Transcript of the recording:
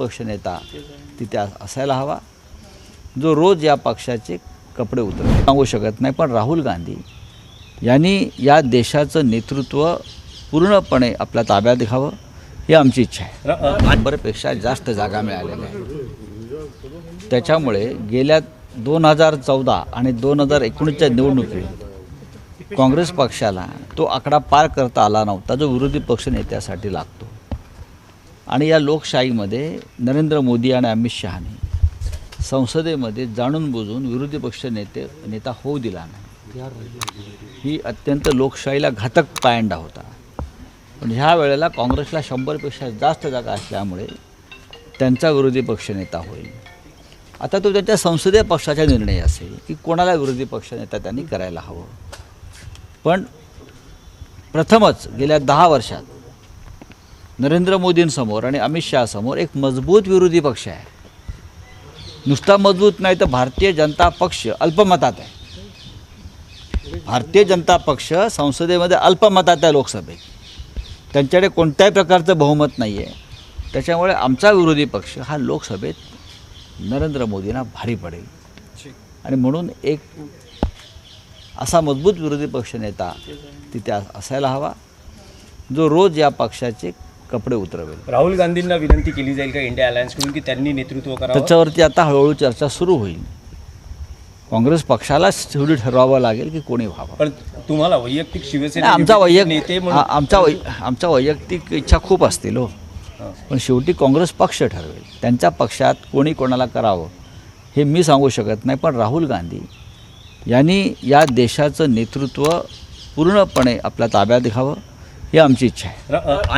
पक्षनेता तिथे अस- असायला हवा. जो रोज या पक्षाचे कपडे उतरव सांगू शकत नाही पण राहुल गांधी यांनी या देशाचं नेतृत्व पूर्णपणे आपल्या ताब्यात घ्यावं ही आमची इच्छा आहे. शंभरपेक्षा जास्त जागा मिळालेल्या आहेत. त्याच्यामुळे गेल्या दोन हजार चौदा आणि दोन हजार एकोणीसच्या निवडणुकीत काँग्रेस पक्षाला तो आकडा पार करता आला नव्हता जो विरोधी पक्षनेत्यासाठी लागतो. आणि या लोकशाहीमध्ये नरेंद्र मोदी आणि अमित शहाने संसदेमध्ये जाणून बुजून विरोधी पक्ष नेते नेता होऊ दिला नाही. ही अत्यंत लोकशाहीला घातक पायंडा होता. पण ह्या वेळेला काँग्रेसला शंभरपेक्षा जास्त जागा असल्यामुळे त्यांचा विरोधी पक्षनेता होईल. आता तो त्यांच्या संसदीय पक्षाचा निर्णय असेल की कोणाला विरोधी पक्षनेता त्यांनी करायला हवं. पण प्रथमच गेल्या दहा वर्षात नरेंद्र मोदींसमोर आणि अमित शहासमोर एक मजबूत विरोधी पक्ष आहे. नुसता मजबूत नाही तर भारतीय जनता पक्ष अल्पमतात आहे. भारतीय जनता पक्ष संसदेमध्ये अल्पमतात आहे लोकसभेत. त्यांच्याकडे कोणत्याही प्रकारचं बहुमत नाही आहे त्याच्यामुळे आमचा विरोधी पक्ष हा लोकसभेत नरेंद्र मोदींना भारी पडेल. आणि म्हणून एक असा मजबूत विरोधी पक्षनेता तिथे असायला हवा. जो रोज या पक्षाचे कपडे उतरवेल. राहुल गांधींना विनंती केली जाईल का इंडिया अलायन्सकडून की त्यांनी नेतृत्व करावं? त्याच्यावरती आता हळूहळू चर्चा सुरू होईल. काँग्रेस पक्षालाच शेवटी ठरवावं लागेल की कोणी व्हावं? पण तुम्हाला वैयक्तिक शिवसेना आमचा नेते वैयक्तिक म्हणून आ- आमचा वै आमच्या वैयक्तिक इच्छा खूप असतील हो हां. पण शेवटी काँग्रेस पक्ष ठरवेल. त्यांच्या पक्षात कोणी कोणाला करावं हे मी सांगू शकत नाही पण राहुल गांधी यांनी या देशाचं नेतृत्व पूर्णपणे आपल्या ताब्यात घ्यावं ही आमची इच्छा आहे. र- अ-